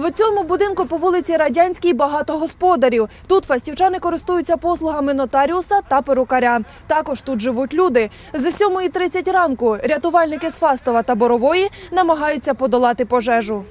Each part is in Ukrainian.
В цьому будинку по вулиці Радянській багато господарів. Тут фастівчани користуються послугами нотаріуса та перукаря. Також тут живуть люди. З 7.30 ранку рятувальники з Фастова та Борової намагаються подолати пожежу.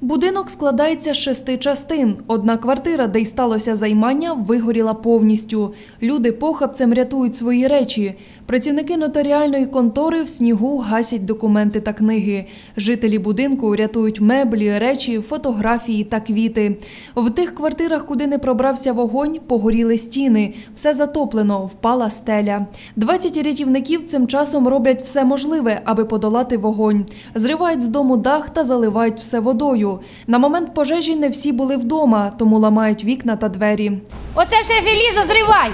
Будинок складається з шести частин. Одна квартира, де й сталося займання, вигоріла повністю. Люди похабцем рятують свої речі. Працівники нотаріальної контори в снігу гасять документи та книги. Жителі будинку рятують меблі, речі, фотографії та квіти. В тих квартирах, куди не пробрався вогонь, погоріли стіни. Все затоплено, впала стеля. 20 рятівників цим часом роблять все можливе, аби подолати вогонь. Зривають з дому дах та заливають все водою. На момент пожежі не всі були вдома, тому ламають вікна та двері. Оце все желізо зривай.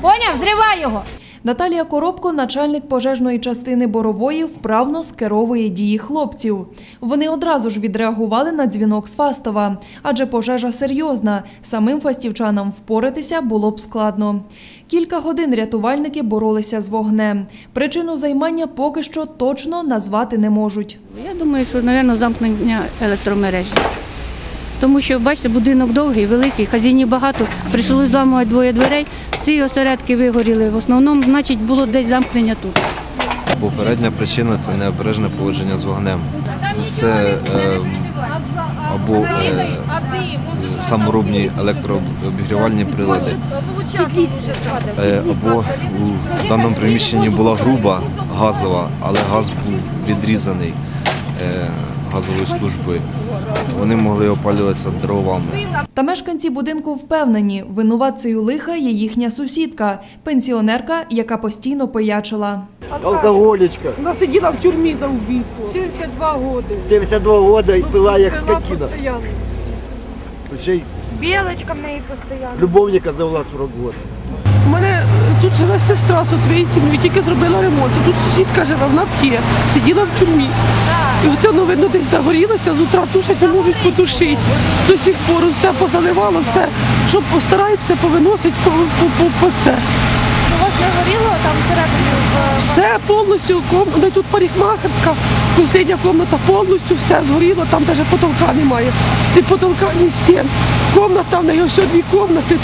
Поняв? Зривай його. Наталія Коробко, начальник пожежної частини Борової, вправно скеровує дії хлопців. Вони одразу ж відреагували на дзвінок з Фастова, адже пожежа серйозна. Самим фастівчанам впоратися було б складно. Кілька годин рятувальники боролися з вогнем. Причину займання поки що точно назвати не можуть. Я думаю, що, мабуть, замкнення електромережі. Тому що, бачите, будинок довгий, великий, хазійнів багато, прийшлося зламувати двоє дверей, ці осередки вигоріли. В основному, значить, було десь замкнення тут. Попередня причина це необережне поводження з вогнем. Це е, або е, саморобні електрообігрівальні прилади, е, або у даному приміщенні була груба газова, але газ був відрізаний е, газовою службою. Вони могли опалюватися дровами. Та мешканці будинку впевнені, винуватцею лиха є їхня сусідка, пенсіонерка, яка постійно пиячила. Алкоголичка. Вона сиділа в тюрмі за вбивство. 72 роки. 72 года і пила як Пила скотина. Ще й Білочка в неї постійно. любовника завела 40 років. Тут живе сестра зі своєю сім'єю, тільки зробила ремонт. А Тут сусідка живе, вона п'є, сиділа в тюрмі. І оце ну, видно десь загорілося, з утра тушать не можуть потушити. До сих пор все позаливало, все. Що постараються повиносити по, по, по, по це. У вас не горіло там всередині Все повністю, ком- де тут парикмахерська, последня кімната повністю все згоріло, там навіть потолка немає. Ні потолка, ні стін. Комната, в неї ось дві кімнати,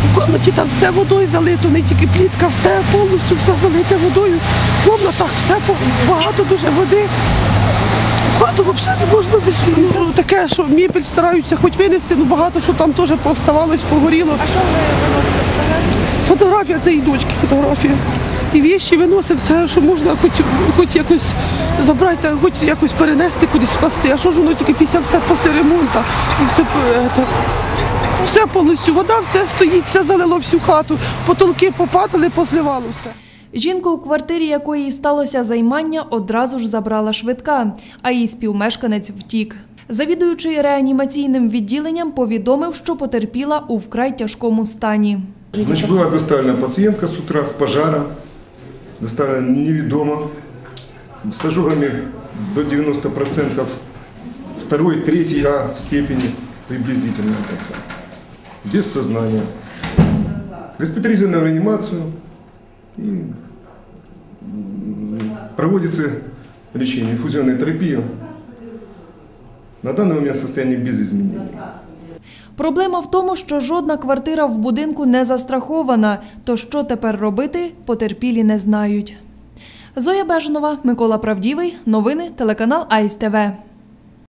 то в кімнаті там все водою залито, не тільки плітка, все повністю все залите водою. В кімнатах все багато дуже води. В хату взагалі не можна зайти. Ну, таке, що мебель стараються хоч винести, ну багато що там теж пооставалось, погоріло. А що ви виносите? Фотографія це і дочки фотографія. І віші виносив все, що можна хоч, хоч якось забрати, хоч якось перенести кудись спасти. А що ж воно тільки після все після ремонту і все е, то, все повністю, вода все стоїть, все залило всю хату, потолки попадали, позливало все. Жінку, у квартирі якої сталося займання, одразу ж забрала швидка, а її співмешканець втік. Завідуючий реанімаційним відділенням повідомив, що потерпіла у вкрай тяжкому стані. Значит, была доставлена пациентка с утра с пожара, доставлена неведомо, с ожогами до 90%, второй, третьей А степени приблизительно, без сознания. Госпитализирована в реанимацию и проводится лечение, инфузионная терапия. На данный момент состояние без изменений. Проблема в тому, що жодна квартира в будинку не застрахована, то що тепер робити, потерпілі не знають. Зоя Бежанова, Микола Правдівий, новини, телеканал АІСТВ.